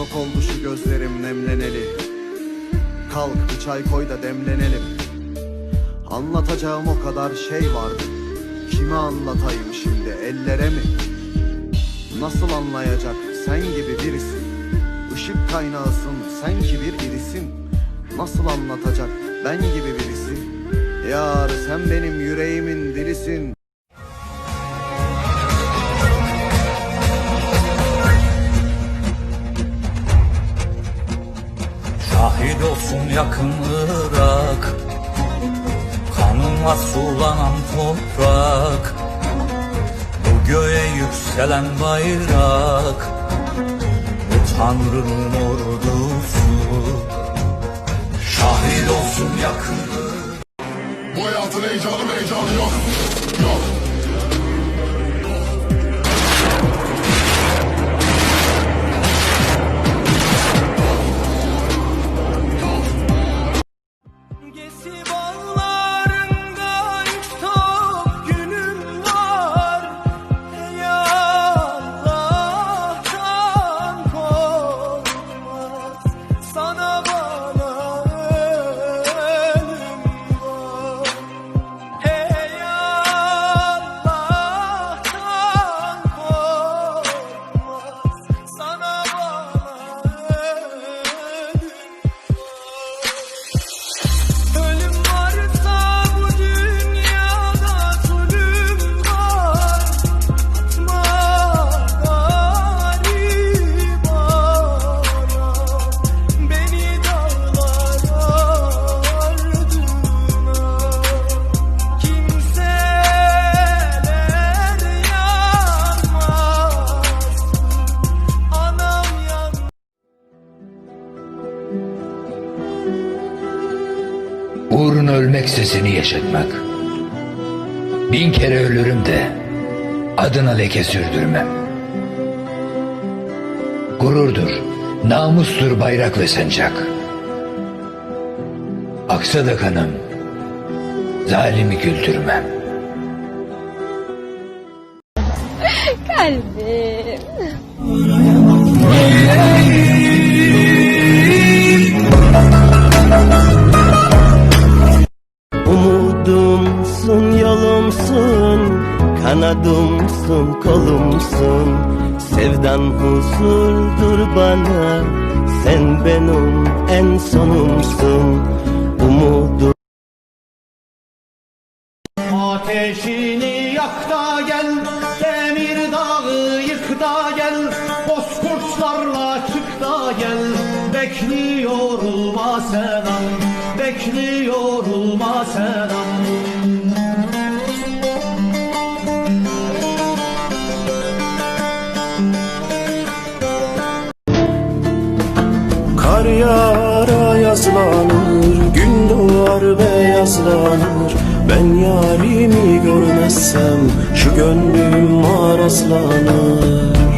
Çok oldu şu gözlerim nemleneli. Kalk bir çay koy da demlenelim. Anlatacağım o kadar şey vardı. Kime anlatayım şimdi ellere mi? Nasıl anlayacak? Sen gibi birisi Işık kaynağısın sen ki bir irisin Nasıl anlatacak? Ben gibi birisi Yar sen benim yüreğimin dilisin Şahit olsun yakın Irak Kanınla sulanan toprak. Bu göğe yükselen bayrak. Bu Tanrı'nın ordusu. Şahit olsun yakın Bu hayatın heyecanı heyecanı yok. Yok. Uğruna ölmek sesini yaşatmak. Bin kere ölürüm de adına leke sürdürmem. Gururdur, namustur bayrak ve sancak. Aksa da kanım, zalimi güldürmem. Kalbim. Kanadımsın, kolumsun. Sevdan huzurdur bana, sen benim en sonumsun. Umudum Ateşini yak da gel, demir dağı yık da gel, bozkurtlarla çık da gel. Bekliyorum Selam, bekliyorum ah yazlanır, gün doğar beyazlanır. Ben yarimi görmezsem şu gönlüm arazlanır